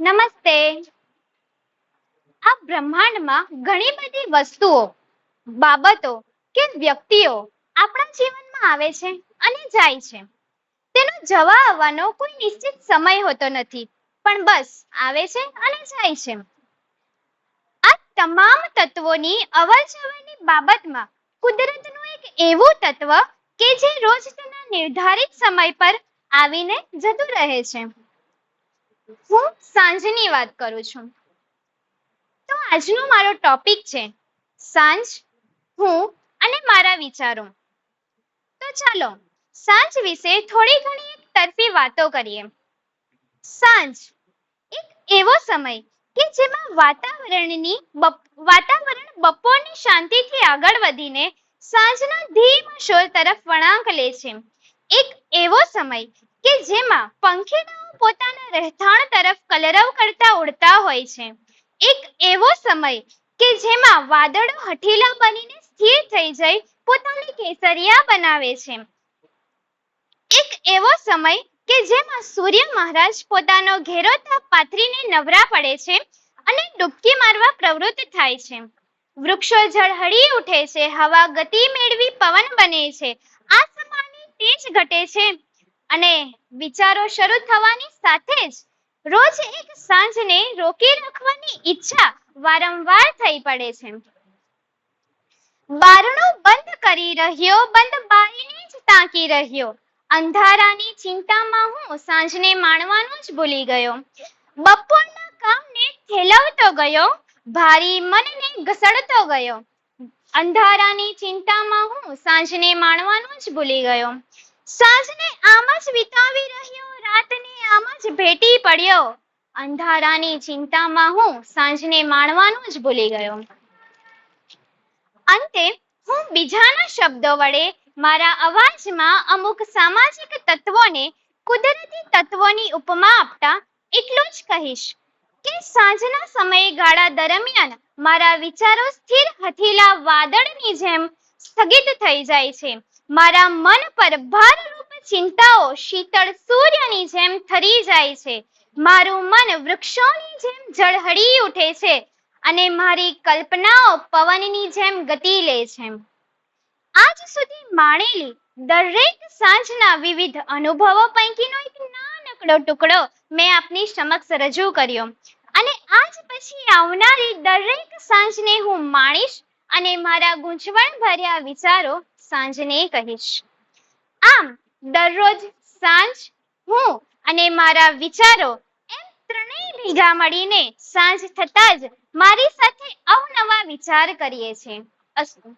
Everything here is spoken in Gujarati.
નમસ્તે. આ બ્રહ્માંડમાં ઘણી બધી વસ્તુઓ, બાબતો કે વ્યક્તિઓ આપણા જીવનમાં આવે છે અને જાય છે. તેનો જવા આવવાનો કોઈ નિશ્ચિત સમય હોતો નથી, પણ બસ આવે છે અને જાય છે. આ તમામ તત્વોની અવરજવરની બાબતમાં કુદરતનું એક એવું તત્વ કે જે રોજ તેના નિર્ધારિત સમય પર આવીને જતું રહે છે. હું સાંજની વાત કરું છું. તો આજનો મારો ટોપિક છે, સાંજ, હું અને મારા વિચારો. તો ચાલો, સાંજ વિશે થોડી ઘણી તરફી વાતો કરીએ. સાંજ એક એવો સમય કે જેમાં વાતાવરણની વાતાવરણ બપોરની શાંતિથી આગળ વધીને સાંજના ધીમા શોર તરફ વળાંક લે છે. એક એવો સમય કે જેમાં પંખીડાઓ પોતાના રહેઠાણ તરફ કલરવ કરતા ઉડતા હોય છે. એક એવો સમય કે જેમાં વાદળો હઠીલા બનીને સ્થિર થઈ જઈ પોતાની કેસરિયા બનાવે છે. એક એવો સમય કે જેમાં સૂર્ય મહારાજ પોતાનો ઘેરો તાપ પાથરીને નવરા પડે છે અને ડૂબકી મારવા પ્રવૃત્ત થાય છે. વૃક્ષો ઝળહળી ઉઠે છે, હવા ગતિ મેળવી પવન બને છે. આ આસમાનની તેજ ઘટે છે. અને વિચારો શરૂ થવાની સાથે જ રોજ એક સાંજને રોકી રાખવાની ઈચ્છા વારંવાર થઈ પડે છે. બારણું બંધ કરી રહ્યો, બંધ બારીને જ તાકી રહ્યો. અંધારાની ચિંતામાં હું સાંજને માણવાનું જ ભૂલી ગયો. બપોરના કામને ઠેલવતો ગયો, ભારી મનને ઘસડતો ગયો. અંધારાની ચિંતામાં હું સાંજને માણવાનું જ ભૂલી ગયો. સાંજને આમ જ વિતાવી રહ્યો, રાતને આમ જ ભેટી પડ્યો. અંધારાની ચિંતામાં હું સાંજને માણવાનું જ ભૂલી ગયો. અંતે હું બીજાના શબ્દો વડે મારા અવાજમાં અમુક સામાજિક તત્વોને, કુદરતી તત્વોની ઉપમા આપતા એટલું જ કહીશ કે સાંજના સમયગાળા દરમિયાન મારા વિચારો સ્થિર હથીલા વાદળની જેમ સ્થગિત થઈ જાય છે. મારા મન પર ભારરૂપ ચિંતાઓ શીતળ સૂર્યની જેમ ઠરી જાય છે. મારું મન વૃક્ષોની જેમ ઝળહળી ઉઠે છે અને મારી કલ્પનાઓ પવનની જેમ ગતિ લે છે. આજ સુધી માણેલી દરેક સાંજના વિવિધ અનુભવો પૈકીનો એક નાનકડો ટુકડો મેં આપની સમક્ષ રજૂ કર્યો. અને આજ પછી આવનારી દરેક સાંજને હું માણીશ અને મારા ગૂંચવણ ભર્યા વિચારો સાંજને કહીશ. આમ, દરરોજ સાંજ હું અને મારા વિચારો એમ ત્રણેય ભેગા મળીને સાંજ થતા જ મારી સાથે અવનવા વિચાર કરીએ છીએ. અસ્તુ.